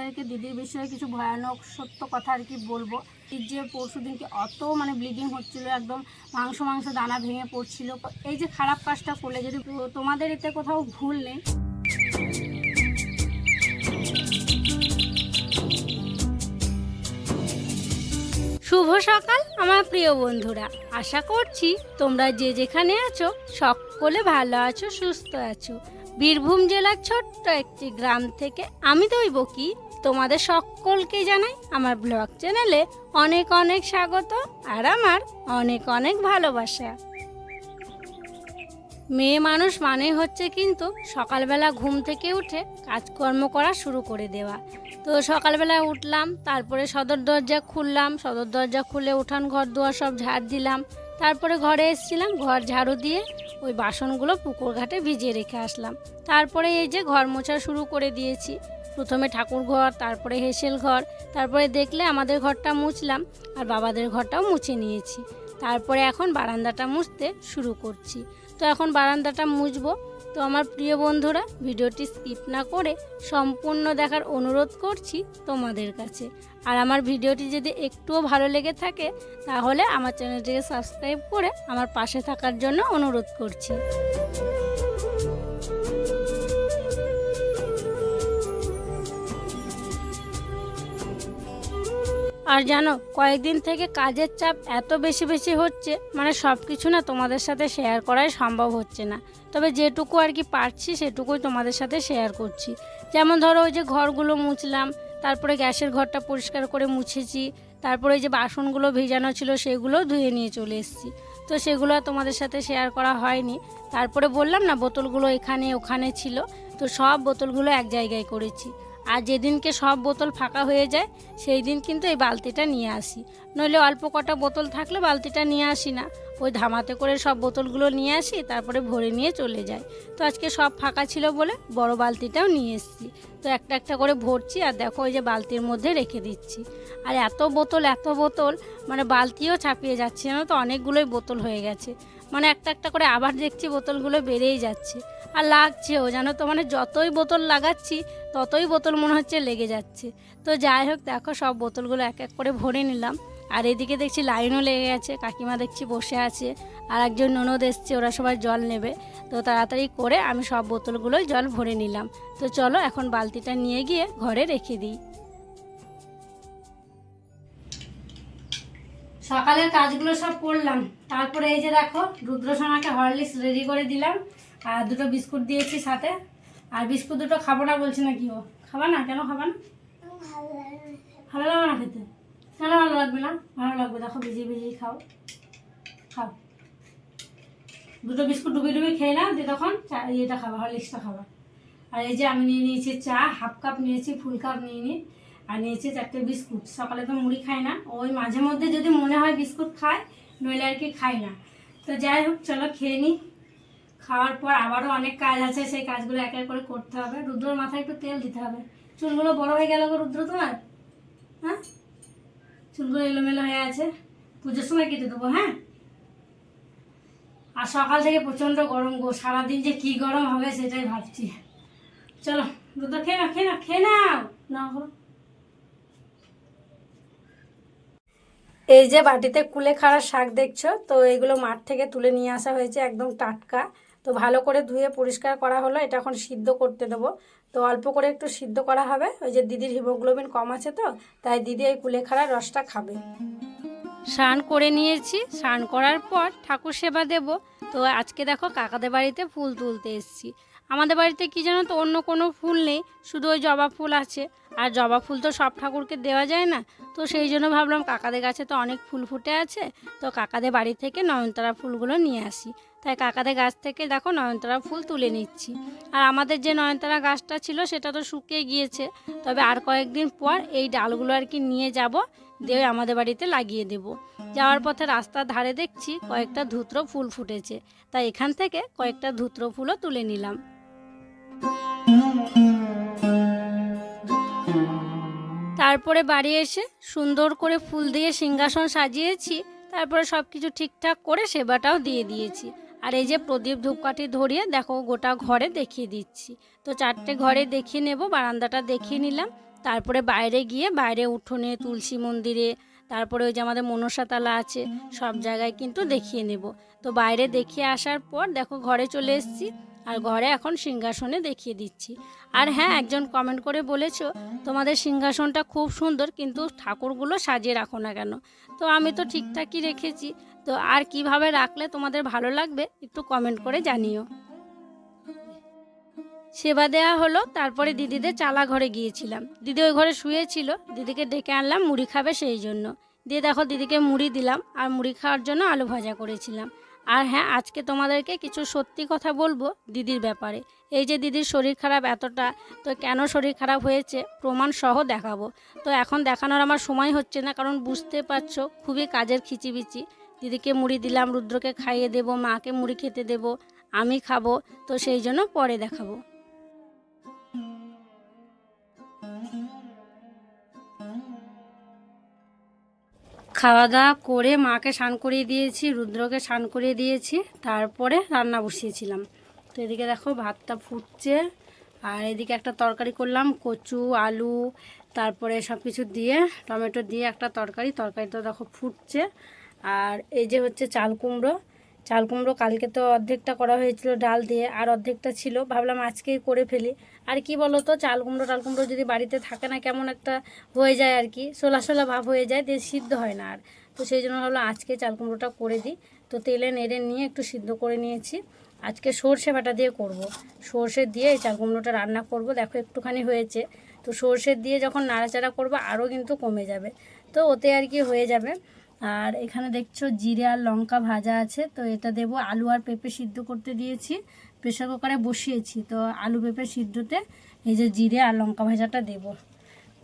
তোমাদেরকে দিদির বিষয়ে কিছু ভয়ানক সত্য কথা আর কি বলব। যে পরশু দিনকে অত মানে ব্লিডিং হচ্ছিল, একদম মাংস মাংস দানা ভেঙে পড়ছিল। এই যে খারাপ কাজটা করলে, যদি তোমাদের এতে কোথাও ভুল নেই। শুভ সকাল, আমার প্রিয় বন্ধুরা। আশা করছি তোমরা যে যেখানে আছো, সকলে ভালো আছো, সুস্থ আছো। বীরভূম জেলার ছোট্ট একটি গ্রাম থেকে আমি দইব কি তোমাদের সকলকে জানাই আমার ব্লগ চ্যানেলে অনেক অনেক স্বাগত আর আমার অনেক অনেক ভালোবাসা। মেয়ে মানুষ মানে হচ্ছে কিন্তু সকালবেলা ঘুম থেকে উঠে কাজকর্ম করা শুরু করে দেওয়া। তো সকালবেলা উঠলাম, তারপরে সদর দরজা খুললাম, সদর দরজা খুলে উঠান, ঘর দুয়ার সব ঝাড় দিলাম। তারপরে ঘরে এসেছিলাম, ঘর ঝাড়ু দিয়ে ওই বাসনগুলো পুকুর ঘাটে ভিজিয়ে রেখে আসলাম। তারপরে এই যে ঘর মোছা শুরু করে দিয়েছি। প্রথমে ঠাকুর ঘর, তারপরে হেসেল ঘর, তারপরে দেখলে আমাদের ঘরটা মুছলাম আর বাবাদের ঘরটাও মুছে নিয়েছি। তারপরে এখন বারান্দাটা মুছতে শুরু করছি। তো এখন বারান্দাটা মুছবো। তো আমার প্রিয় বন্ধুরা, ভিডিওটি স্কিপ না করে সম্পূর্ণ দেখার অনুরোধ করছি তোমাদের কাছে। আর আমার ভিডিওটি যদি একটুও ভালো লেগে থাকে, তাহলে আমার চ্যানেলটিকে সাবস্ক্রাইব করে আমার পাশে থাকার জন্য অনুরোধ করছি। আর জানো, কয়েকদিন থেকে কাজের চাপ এত বেশি বেশি হচ্ছে মানে সব কিছু না তোমাদের সাথে শেয়ার করাই সম্ভব হচ্ছে না। তবে যেটুকু আর কি পারছি, সেটুকুই তোমাদের সাথে শেয়ার করছি। যেমন ধরো ওই যে ঘরগুলো মুছলাম, তারপরে গ্যাসের ঘরটা পরিষ্কার করে মুছেছি, তারপরে যে বাসনগুলো ভেজানো ছিল, সেগুলো ধুয়ে নিয়ে চলে এসেছি। তো সেগুলো তোমাদের সাথে শেয়ার করা হয়নি। তারপরে বললাম না, বোতলগুলো এখানে ওখানে ছিল, তো সব বোতলগুলো এক জায়গায় করেছি। আর যেদিনকে সব বোতল ফাঁকা হয়ে যায়, সেই দিন কিন্তু এই বালতিটা নিয়ে আসি। নইলে অল্প কটা বোতল থাকলে বালতিটা নিয়ে আসি না। ওই ধামাতে করে সব বোতলগুলো নিয়ে আসি, তারপরে ভরে নিয়ে চলে যাই। তো আজকে সব ফাঁকা ছিল বলে বড় বালতিটাও নিয়ে এসেছি। তো একটা একটা করে ভরছি আর দেখো ওই যে বালতির মধ্যে রেখে দিচ্ছি। আর এত বোতল এত বোতল মানে বালতিও ছাপিয়ে যাচ্ছে না তো? অনেকগুলোই বোতল হয়ে গেছে। মানে একটা একটা করে আবার দেখছি বোতলগুলো বেড়েই যাচ্ছে। আর লাগছেও জানো তো মানে যতই বোতল লাগাচ্ছি, ততই বোতল মনে হচ্ছে লেগে যাচ্ছে। তো যাই হোক, দেখো সব বোতলগুলো এক এক করে ভরে নিলাম। আর এদিকে দেখছি লাইনও লেগে গেছে, কাকিমা দেখছি বসে আছে, আর একজন ননদ এসছে, ওরা সবাই জল নেবে। তো তাড়াতাড়ি করে আমি সব বোতলগুলোই জল ভরে নিলাম। তো চলো, এখন বালতিটা নিয়ে গিয়ে ঘরে রেখে দিই। সকালের কাজগুলো সব করলাম। তারপরে এই যে দেখো, রুদ্রসোনাকে হরলিক্স রেডি করে দিলাম। আর দুটো বিস্কুট দিয়েছি সাথে। আর বিস্কুট দুটো খাব না বলছে না কি ও? খাবা না? কেন খাবা না? ভালো লাগবে না খেতে? কেন ভালো লাগবে না? ভালো লাগবে, দেখো ভিজিয়ে ভিজিয়ে খাও। খাও। দুটো বিস্কুট ডুবি ডুবি খেয়ে নাও, দিয়ে তখন চা- ইয়েটা খাবা, হরলিক্সটা খাবা। আর এই যে আমি নিয়ে নিয়েছি চা, হাফ কাপ নিয়েছি, ফুল কাপ নিয়ে নিই আর নিয়েছি চারটে বিস্কুট। সকালে তো মুড়ি খাই না। ওই মাঝে মধ্যে যদি মনে হয় বিস্কুট খায়, নইলে আর কি খাই না। তো যাই হোক, চলো খেয়ে নিই খাওয়ার পর আবারও অনেক কাজ আছে, সেই কাজগুলো এক এক করে করতে হবে। রুদ্রর মাথায় একটু তেল দিতে হবে। চুলগুলো বড় হয়ে গেল গো রুদ্র তোমার? হ্যাঁ? চুলগুলো এলোমেলো হয়ে আছে। পুজোর সময় কেটে দেবো হ্যাঁ? আর সকাল থেকে প্রচণ্ড গরম গো, সারাদিন যে কি গরম হবে সেটাই ভাবছি। চলো, রুদ্র, খেয়ে না খেয়ে না খেয়ে নাও। না এই যে বাটিতে কুলে খাড়া শাক দেখছ, তো এগুলো মাঠ থেকে তুলে নিয়ে আসা হয়েছে একদম টাটকা। তো ভালো করে ধুয়ে পরিষ্কার করা হলো, এটা এখন সিদ্ধ করতে দেবো। তো অল্প করে একটু সিদ্ধ করা হবে, ওই যে দিদির হিমোগ্লোবিন কম আছে তো, তাই দিদি এই কুলেখাড়ার রসটা খাবে। স্নান করে নিয়েছি, স্নান করার পর ঠাকুর সেবা দেব। তো আজকে দেখো কাকাদের বাড়িতে ফুল তুলতে এসেছি। আমাদের বাড়িতে কি জানো তো, অন্য কোনো ফুল নেই, শুধু ওই জবা ফুল আছে। আর জবা ফুল তো সব ঠাকুরকে দেওয়া যায় না। তো সেই জন্য ভাবলাম কাকাদের গাছে তো অনেক ফুল ফুটে আছে, তো কাকাদের বাড়ি থেকে নয়নতারা ফুলগুলো নিয়ে আসি। তাই কাকাদের গাছ থেকে দেখো নয়নতারা ফুল তুলে নিচ্ছি। আর আমাদের যে নয়নতারা গাছটা ছিল, সেটা তো শুকিয়ে গিয়েছে। তবে আর কয়েকদিন পর এই ডালগুলো আর কি নিয়ে যাব, দিয়ে আমাদের বাড়িতে লাগিয়ে দেব। যাওয়ার পথে রাস্তার ধারে দেখছি কয়েকটা ধুত্র ফুল ফুটেছে। তাই এখান থেকে কয়েকটা ধুত্র ফুলও তুলে নিলাম। তারপরে বাড়ি এসে সুন্দর করে ফুল দিয়ে সিংহাসন সাজিয়েছি। তারপরে সব কিছু ঠিকঠাক করে সেবাটাও দিয়ে দিয়েছি। আর এই যে প্রদীপ ধূপকাঠি ধরিয়ে দেখো গোটা ঘরে দেখিয়ে দিচ্ছি। তো চারটে ঘরে দেখিয়ে নেব, বারান্দাটা দেখিয়ে নিলাম। তারপরে বাইরে গিয়ে বাইরে উঠোনে, তুলসী মন্দিরে, তারপরে ওই যে আমাদের মনসাতলা আছে, সব জায়গায় কিন্তু দেখিয়ে নেব। তো বাইরে দেখিয়ে আসার পর দেখো ঘরে চলে এসেছি, আর ঘরে এখন সিংহাসনে দেখিয়ে দিচ্ছি। আর হ্যাঁ একজন কমেন্ট করে বলেছ, তোমাদের সিংহাসনটা খুব সুন্দর, কিন্তু ঠাকুরগুলো সাজিয়ে রাখো না কেন? তো আমি তো ঠিকঠাকই রেখেছি তো আর কীভাবে রাখলে তোমাদের ভালো লাগবে একটু কমেন্ট করে জানিও। সেবা দেওয়া হলো, তারপরে দিদিদের চালা ঘরে গিয়েছিলাম। দিদি ওই ঘরে শুয়েছিল, দিদিকে ডেকে আনলাম, মুড়ি খাবে সেই জন্য। দিয়ে দেখো দিদিকে মুড়ি দিলাম, আর মুড়ি খাওয়ার জন্য আলু ভাজা করেছিলাম। আর হ্যাঁ আজকে তোমাদেরকে কিছু সত্যি কথা বলব দিদির ব্যাপারে। এই যে দিদির শরীর খারাপ এতটা, তো কেন শরীর খারাপ হয়েছে প্রমাণ সহ দেখাবো। তো এখন দেখানোর আমার সময় হচ্ছে না, কারণ বুঝতে পারছ, খুবই কাজের খিচিবিচি। দিদিকে মুড়ি দিলাম, রুদ্রকে খাইয়ে দেবো, মাকে মুড়ি খেতে দেবো, আমি খাব, তো সেই জন্য পরে দেখাবো। খাওয়া দাওয়া করে মাকে স্নান করিয়ে দিয়েছি, রুদ্রকে স্নান করিয়ে দিয়েছি, তারপরে রান্না বসিয়েছিলাম। তো এদিকে দেখো ভাতটা ফুটছে, আর এদিকে একটা তরকারি করলাম, কচু, আলু, তারপরে সব কিছু দিয়ে, টমেটো দিয়ে একটা তরকারি, তরকারিটা দেখো ফুটছে। আর এই যে হচ্ছে চাল কুমড়ো চাল কুমড়ো কালকে তো অর্ধেকটা করা হয়েছিল ডাল দিয়ে, আর অর্ধেকটা ছিল। ভাবলাম আজকেই করে ফেলি। আর কি বলো তো চাল কুমড়ো টাল কুমড়ো যদি বাড়িতে থাকে না, কেমন একটা হয়ে যায় আর কি। সোলা সোলা ভাব হয়ে যায়, দিয়ে সিদ্ধ হয় না আর। তো সেই জন্য ভাবলাম আজকে চাল কুমড়োটা করে দিই। তো তেলে নেড়ে নিয়ে একটু সিদ্ধ করে নিয়েছি। আজকে সর্ষে বাটা দিয়ে করব। সর্ষে দিয়ে এই চাল কুমড়োটা রান্না করব। দেখো একটুখানি হয়েছে। তো সর্ষে দিয়ে যখন নাড়াচাড়া করব, আরও কিন্তু কমে যাবে। তো ওতে আর কি হয়ে যাবে। আর এখানে দেখছ জিরে আর লঙ্কা ভাজা আছে, তো এটা দেবো আলু আর পেঁপে সিদ্ধ করতে দিয়েছি। প্রেশার কুকারে বসিয়েছি, তো আলু পেঁপে সিদ্ধতে এই যে জিরে আর লঙ্কা ভাজাটা দেব।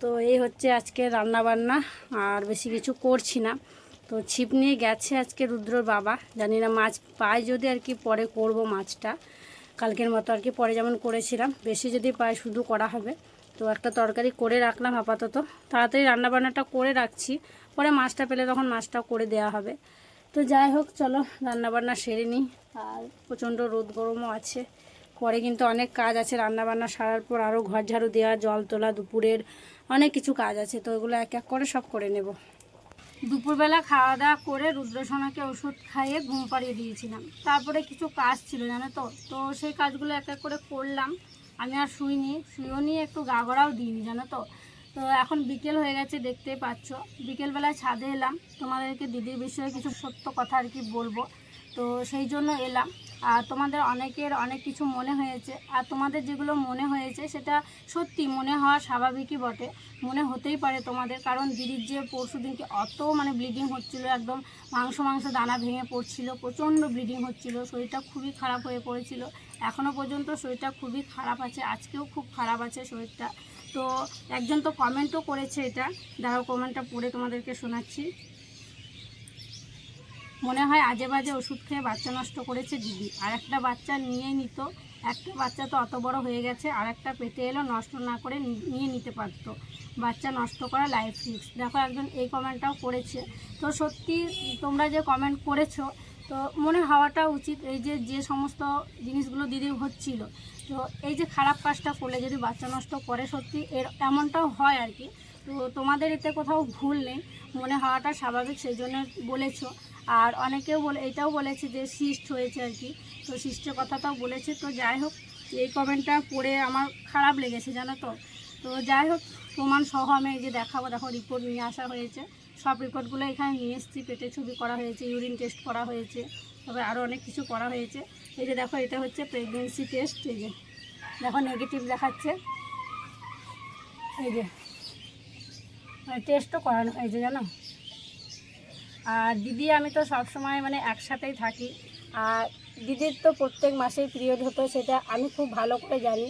তো এই হচ্ছে আজকে রান্না বান্না আর বেশি কিছু করছি না। তো ছিপ নিয়ে গেছে আজকে রুদ্রর বাবা, জানি না মাছ পায় যদি আর কি পরে করব মাছটা। কালকের মতো আর কি পরে যেমন করেছিলাম, বেশি যদি পায় শুধু করা হবে। তো একটা তরকারি করে রাখলাম আপাতত। তাড়াতাড়ি রান্নাবান্নাটা করে রাখছি পরে মাছটা পেলে তখন মাছটা করে দেওয়া হবে। তো যাই হোক, চলো রান্নাবান্না সেরে নিই। আর প্রচণ্ড রোদ গরমও আছে। পরে কিন্তু অনেক কাজ আছে। রান্নাবান্না সারার পর আরও ঘর ঝাড়ু দেওয়া জল তোলা, দুপুরের অনেক কিছু কাজ আছে। তো ওগুলো এক এক করে সব করে নেব। দুপুরবেলা খাওয়া দাওয়া করে রুদ্রসোনাকে ওষুধ খাইয়ে ঘুম পাড়িয়ে দিয়েছিলাম। তারপরে কিছু কাজ ছিল, জানো তো? তো সেই কাজগুলো এক এক করে করলাম। আমি আর শুইনি। শুয়েও নিয়ে একটু গা গড়াও দিইনি, জানো তো? তো এখন বিকেল হয়ে গেছে দেখতেই পাচ্ছ। বিকেলবেলায় ছাদে এলাম। তোমাদেরকে দিদির বিষয়ে কিছু সত্য কথা আর কি বলব। তো সেই জন্য এলাম। আর তোমাদের অনেকের অনেক কিছু মনে হয়েছে। আর তোমাদের যেগুলো মনে হয়েছে, সেটা সত্যি মনে হওয়া স্বাভাবিকই বটে। মনে হতেই পারে তোমাদের, কারণ দিদির যে পরশু দিনকে অত মানে ব্লিডিং হচ্ছিল, একদম মাংস মাংস দানা ভেঙে পড়ছিল, প্রচণ্ড ব্লিডিং হচ্ছিল, শরীরটা খুবই খারাপ হয়ে পড়েছিল। এখনও পর্যন্ত শরীরটা খুবই খারাপ আছে, আজকেও খুব খারাপ আছে শরীরটা। তো একজন তো কমেন্টও করেছে এটা। দাঁড়াও, কমেন্টটা পড়ে তোমাদেরকে শোনাচ্ছি। মনে হয় আজে বাজে ওষুধ খেয়ে বাচ্চা নষ্ট করেছে দিদি। আর একটা বাচ্চা নিয়ে নিত, একটা বাচ্চা তো অত বড় হয়ে গেছে, আর একটা পেটে এলো, নষ্ট না করে নিয়ে নিতে পারতো। বাচ্চা নষ্ট করা লাইফ রিস্ক দেখো একজন এই কমেন্টটাও করেছে। তো সত্যি তোমরা যে কমেন্ট করেছ তো মনে হওয়াটা উচিত এই যে যে সমস্ত জিনিসগুলো দিদি হচ্ছিল। তো এই যে খারাপ কাজটা করলে যদি বাচ্চা নষ্ট করে সত্যি, এর এমনটাও হয় আর কি। তো তোমাদের এতে কোথাও ভুল নেই, মনে হওয়াটা স্বাভাবিক সেই জন্য বলেছ। আর অনেকেও বলে, এটাও বলেছে যে সিস্ট হয়েছে আর কি। তো সিস্টের কথাটাও বলেছে। তো যাই হোক, এই কমেন্টটা পড়ে আমার খারাপ লেগেছে, জানো তো। তো যাই হোক, প্রমাণ সহ আমি এই যে দেখাবো, দেখো রিপোর্ট নিয়ে আসা হয়েছে। সব রিপোর্টগুলো এখানে নিয়ে এসেছি, পেটে ছবি করা হয়েছে ইউরিন টেস্ট করা হয়েছে, তবে আরও অনেক কিছু করা হয়েছে। এই যে দেখো, এটা হচ্ছে প্রেগনেন্সি টেস্ট এই যে। দেখো নেগেটিভ দেখাচ্ছে। এই যে টেস্টও করানো হয়েছে, জানো? আর দিদি, আমি তো সব সময় মানে একসাথেই থাকি। আর দিদির তো প্রত্যেক মাসেই পিরিয়ড হতো, সেটা আমি খুব ভালো করে জানি।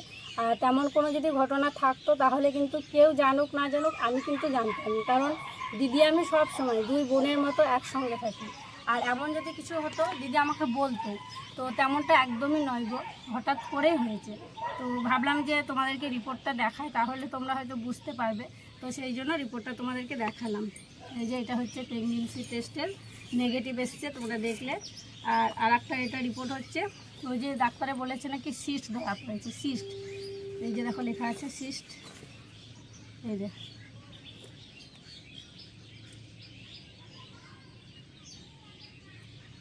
তেমন কোনো যদি ঘটনা থাকতো, তাহলে কিন্তু কেউ জানুক, না জানুক, আমি কিন্তু জানতাম কারণ দিদি আমি সব সময়, দুই বোনের মতো একসঙ্গে থাকি। আর এমন যদি কিছু হতো, দিদি আমাকে বলতো, তো তেমনটা একদমই নয় গো, হঠাৎ করেই হয়েছে। তো ভাবলাম যে তোমাদেরকে রিপোর্টটা দেখায় তাহলে তোমরা হয়তো বুঝতে পারবে। তো সেই জন্য রিপোর্টটা তোমাদেরকে দেখালাম। এই যে এটা হচ্ছে প্রেগনেন্সি টেস্টের নেগেটিভ এসছে, তোমরা দেখলে। আর আর একটা এটা রিপোর্ট হচ্ছে, ওই যে ডাক্তারে বলেছে নাকি সিস্ট ধরা পড়েছে সিস্ট এই যে দেখো লেখা আছে সিস্ট। এই যে।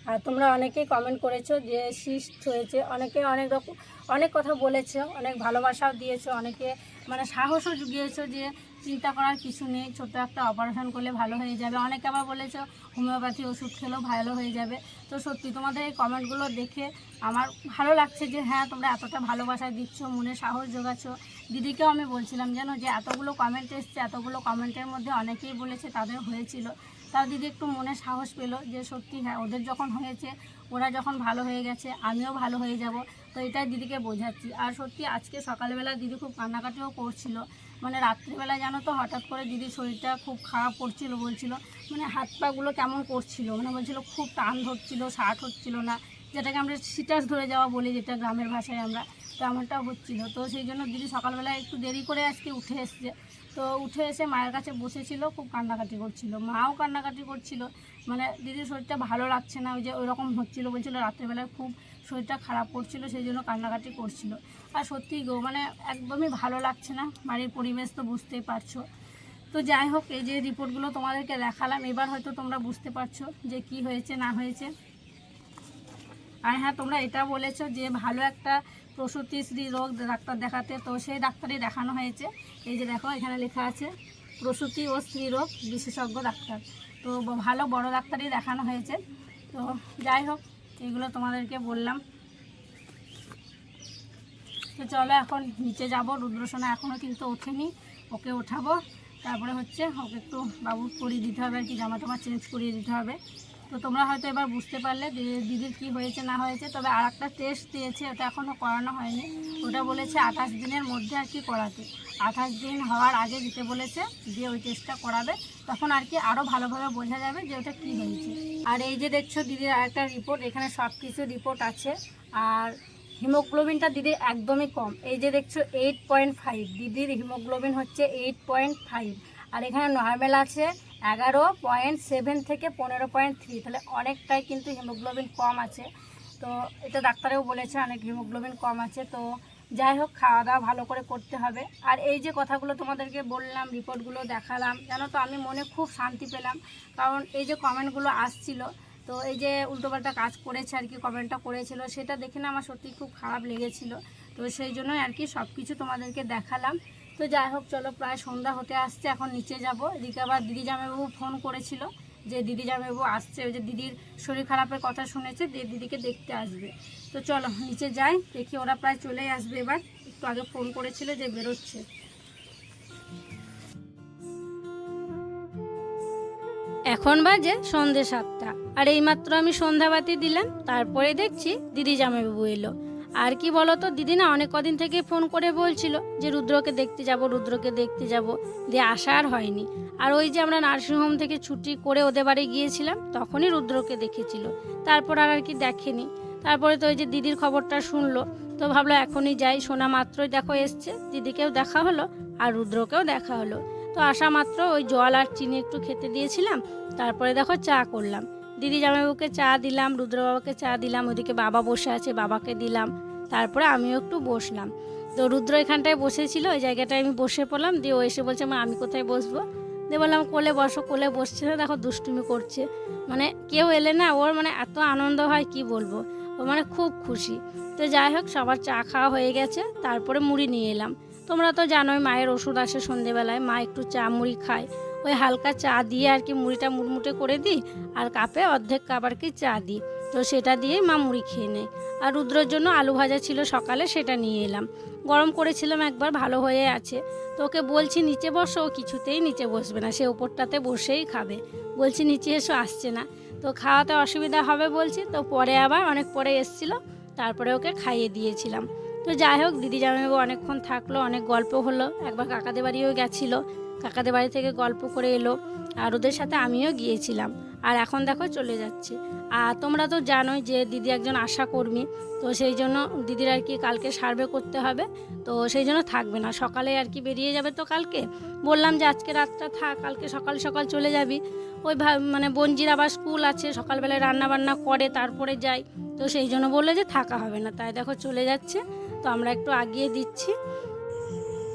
আর তোমরা অনেকেই কমেন্ট করেছ যে সিস্ট হয়েছে। অনেকে অনেক রকম অনেক কথা বলেছ, অনেক ভালোবাসাও দিয়েছ, অনেকে মানে সাহসও জুগিয়েছো যে চিন্তা করার কিছু নেই ছোট একটা অপারেশন করলে ভালো হয়ে যাবে। অনেকে আবার বলেছ হোমিওপ্যাথি ওষুধ খেলেও ভালো হয়ে যাবে। তো সত্যি তোমাদের এই কমেন্টগুলো দেখে আমার ভালো লাগছে যে হ্যাঁ তোমরা এতটা ভালোবাসা দিচ্ছ, মনে সাহস যোগাচ্ছ দিদিকেও আমি বলছিলাম জানো যে এতগুলো কমেন্ট এসছে, এতগুলো কমেন্টের মধ্যে অনেকেই বলেছে তাদের হয়েছিল। তাও দিদি একটু মনে সাহস পেল যে, সত্যি হ্যাঁ ওদের যখন হয়েছে, ওরা যখন ভালো হয়ে গেছে, আমিও ভালো হয়ে যাব। তো এটাই দিদিকে বোঝাচ্ছি। আর সত্যি, আজকে সকালবেলা দিদি খুব কান্নাকাটিও করছিল। মানে রাত্রিবেলা জানো তো, হঠাৎ করে দিদি শরীরটা খুব খারাপ করছিল, বলছিল মানে হাত পাগুলো কেমন করছিল? মানে বলছিল, খুব টান ধরছিল, শার্ট হচ্ছিল না। যেটাকে আমরা সিটাস ধরে যাওয়া বলি, যেটা গ্রামের ভাষায় আমরা, তো এমনটা হচ্ছিল। তো সেই জন্য দিদি সকালবেলা একটু দেরি করে আজকে উঠে এসছে। তো উঠে এসে মায়ের কাছে বসেছিল, খুব কান্নাকাটি করছিল। মাও কান্নাকাটি করছিল মানে দিদির শরীরটা ভালো লাগছে না, ওই যে ওই রকম হচ্ছিল, বলছিল রাত্রেবেলায় খুব শরীরটা খারাপ করছিল, সেই জন্য কান্নাকাটি করছিল। আর সত্যিই গো মানে একদমই ভালো লাগছে না। বাড়ির পরিবেশ তো বুঝতেই পারছ। তো যাই হোক, এই যে রিপোর্টগুলো তোমাদেরকে দেখালাম, এবার হয়তো তোমরা বুঝতে পারছ যে কি হয়েছে, না হয়েছে। আর হ্যাঁ তোমরা এটা বলেছ যে ভালো একটা প্রসূতি স্ত্রী রোগ ডাক্তার দেখাতে, তো সেই ডাক্তারই দেখানো হয়েছে। এই যে দেখো, এখানে লেখা আছে, প্রসূতি ও স্ত্রী রোগ বিশেষজ্ঞ ডাক্তার। তো ভালো বড় ডাক্তারই দেখানো হয়েছে। তো যাই হোক এগুলো তোমাদেরকে বললাম। তো চলো এখন নিচে যাব। রুদ্রসোনা এখনও কিন্তু ওঠেনি। ওকে ওঠাবো। তারপরে হচ্ছে ওকে একটু বাবু পরিয়ে দিতে হবে আর কি জামা টামা চেঞ্জ করিয়ে দিতে হবে। তো তোমরা হয়তো এবার বুঝতে পারলে দিদির কি হয়েছে, না হয়েছে। তবে আর একটা টেস্ট দিয়েছে, ওটা এখনও করানো হয়নি। ওটা বলেছে আঠাশ দিনের মধ্যে আর কি করাতে। আঠাশ দিন হওয়ার আগে দিতে বলেছে, দিয়ে ওই টেস্টটা করাবে। তখন আর কি আরও ভালোভাবে বোঝা যাবে যে ওটা কী হয়েছে। আর এই যে দেখছ দিদির আরেকটা রিপোর্ট এখানে সব কিছু রিপোর্ট আছে। আর হিমোগ্লোবিনটা দিদির একদমই কম। এই যে দেখছ এইট পয়েন্ট ফাইভ দিদির হিমোগ্লোবিন হচ্ছে এইট পয়েন্ট ফাইভ আর এখানে নর্মাল আছে এগারো পয়েন্ট সেভেন থেকে পনেরো পয়েন্ট থ্রি তাহলে অনেকটাই কিন্তু হিমোগ্লোবিন কম আছে। তো এটা ডাক্তারেও বলেছে, অনেক হিমোগ্লোবিন কম আছে। তো যাই হোক, খাওয়া দাওয়া ভালো করে করতে হবে। আর এই যে কথাগুলো তোমাদেরকে বললাম, রিপোর্টগুলো দেখালাম, জানো তো আমি মনে খুব শান্তি পেলাম। কারণ এই যে কমেন্টগুলো আসছিল, তো এই যে উল্টোপাল্টা কাজ করেছে আর কি, কমেন্টটা করেছিল, সেটা দেখে না আমার সত্যি খুব খারাপ লেগেছিল। তো সেই জন্যই আর কি সব কিছু তোমাদেরকে দেখালাম। তো যাই হোক, চলো প্রায় সন্ধ্যা হতে আসছে, এখন নিচে যাব। এদিকে আবার দিদি জামাইবাবু ফোন করেছিল। যে দিদি জামাইবাবু আসছে, ওই যে দিদির শরীর খারাপের কথা শুনেছে, দিয়ে দিদিকে দেখতে আসবে। তো চলো, নিচে যাই, দেখি ওরা প্রায় চলেই আসবে এবার। একটু আগে ফোন করেছিল যে বেরোচ্ছে। এখন বাজে সন্ধে সাতটা। আর এইমাত্র আমি সন্ধ্যাবাতি দিলাম, তারপরে দেখছি দিদি জামাইবাবু এলো। আর কি বলতো, দিদি না অনেক কদিন থেকে ফোন করে বলছিল যে, রুদ্রকে দেখতে যাব, রুদ্রকে দেখতে যাব। দিয়ে আসা আর হয়নি। আর ওই যে আমরা নার্সিংহোম থেকে ছুটি করে ওদের বাড়ি গিয়েছিলাম, তখনই রুদ্রকে দেখেছিল। তারপর আর আর কি দেখেনি। তারপরে তো ওই যে দিদির খবরটা শুনলো। তো ভাবলো এখনই যাই শোনা মাত্রই দেখো এসছে। দিদিকেও দেখা হলো আর রুদ্রকেও দেখা হলো। তো আসা মাত্র ওই জল আর চিনি একটু খেতে দিয়েছিলাম। তারপরে দেখো চা করলাম। দিদি জামাইবাবুকে চা দিলাম, রুদ্রবাবাকে চা দিলাম, ওদিকে বাবা বসে আছে, বাবাকে দিলাম। তারপরে আমিও একটু বসলাম। তো রুদ্র এখানটায় বসেছিল, ওই জায়গাটায় আমি বসে পড়লাম, দিয়ে ও এসে বলছে, মা, আমি কোথায় বসবো? দিয়ে বললাম, কোলে বসো, কোলে বসছে না, দেখো দুষ্টুমি করছে। মানে কেউ এলে না, ওর মানে এত আনন্দ হয়, কি বলব? ও মানে খুব খুশি। তো যাই হোক, সবার চা খাওয়া হয়ে গেছে, তারপরে মুড়ি নিয়ে এলাম। তোমরা তো জানোই, মায়ের ওষুধ আসে সন্ধেবেলায়, মা একটু চা মুড়ি খায়। ওই হালকা চা দিয়ে আর কি মুড়িটা মুড়মুটে করে দিই, আর কাপে অর্ধেক কাপ আর কি চা দিই। তো সেটা দিয়েই মা মুড়ি খেয়ে নেয়। আর রুদ্রর জন্য আলু ভাজা ছিল সকালে, সেটা নিয়ে এলাম। গরম করেছিলাম একবার, ভালো হয়ে আছে। তো ওকে বলছি, নিচে বসো ও কিছুতেই নিচে বসবে না, সে ওপরটাতে বসেই খাবে। বলছি, নিচে এসো, আসছে না। তো খাওয়াতে অসুবিধা হবে বলছি। তো পরে আবার অনেক পরে এসছিল, তারপরে ওকে খাইয়ে দিয়েছিলাম। তো যাই হোক দিদি জামাইবাবু অনেকক্ষণ থাকল, অনেক গল্প হলো, একবার কাকাদের বাড়িও গেছিল। কাকাদের বাড়ি থেকে গল্প করে এলো আর ওদের সাথে আমিও গিয়েছিলাম। আর এখন দেখো চলে যাচ্ছে। আর তোমরা তো জানোই যে দিদি একজন আশা কর্মী তো সেই জন্য দিদির আর কি কালকে সার্ভে করতে হবে, তো সেই জন্য থাকবে না। সকালে আর কি বেরিয়ে যাবে তো কালকে? বললাম যে আজকে রাতটা থাক, কালকে সকাল সকাল চলে যাবি। ওই মানে বঞ্জির আবার স্কুল আছে, সকালবেলায় রান্না বান্না করে তারপরে যাই। তো সেই জন্য বলল যে থাকা হবে না। তাই দেখো চলে যাচ্ছে, তো আমরা একটু আগিয়ে দিচ্ছি।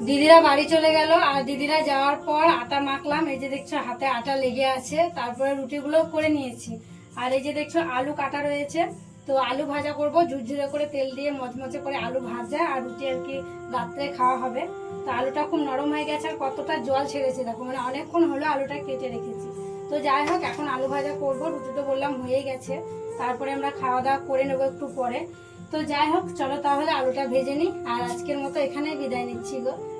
দিদিরা বাড়ি চলে গেল, আর দিদিরা যাওয়ার পর আটা মাখলাম। এই যে দেখছ, হাতে আটা লেগে আছে। তারপরে রুটিগুলো করে নিয়েছি। আর এই যে দেখছ, আলু কাটা রয়েছে। তো আলু ভাজা করব। ঝুরঝুরে করে তেল দিয়ে মচমচে করে আলু ভাজা, আর রুটি আর কি রাত্রে খাওয়া হবে। তো আলুটা খুব নরম হয়ে গেছে, আর কতটা জল ছেড়েছে দেখো। মানে অনেকক্ষণ হলো আলুটা কেটে রেখেছি। তো যাই হোক, এখন আলু ভাজা করব। রুটি তো বললাম হয়ে গেছে। তারপরে আমরা খাওয়া দাওয়া করে নেব একটু পরে। তো যাই হোক, চলো তাহলে আলুটা ভেজে নিই। আর আজকের মতো এখানেই বিদায় নিচ্ছি গো।